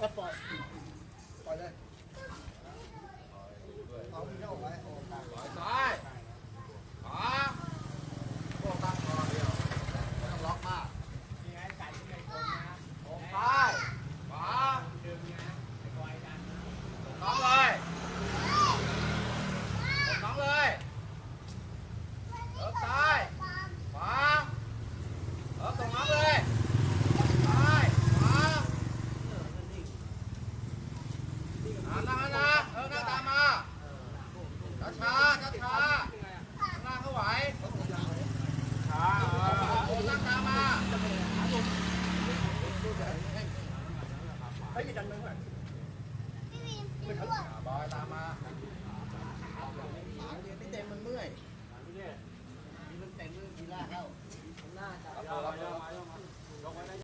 แล้วปล่อยปล่อยเลยเอาที่หน้าไว้โอ้ตายปล่อยซ้ายขวาโค้งตั้งคอเดียวไม่ต้องล็อกมากโค้ซ้ายขวาน้องเลยน้องเลยเอิบซ้ายขวาเอิบตรงน้องเลยซ้ายขวาอ่า นั่งนะเออนั่งตามมาช้าช้าช้าช้าข้างล่างเขาไหวช้าโอ้นั่งตามมาให้ยอย่าดันมือก่อนบอย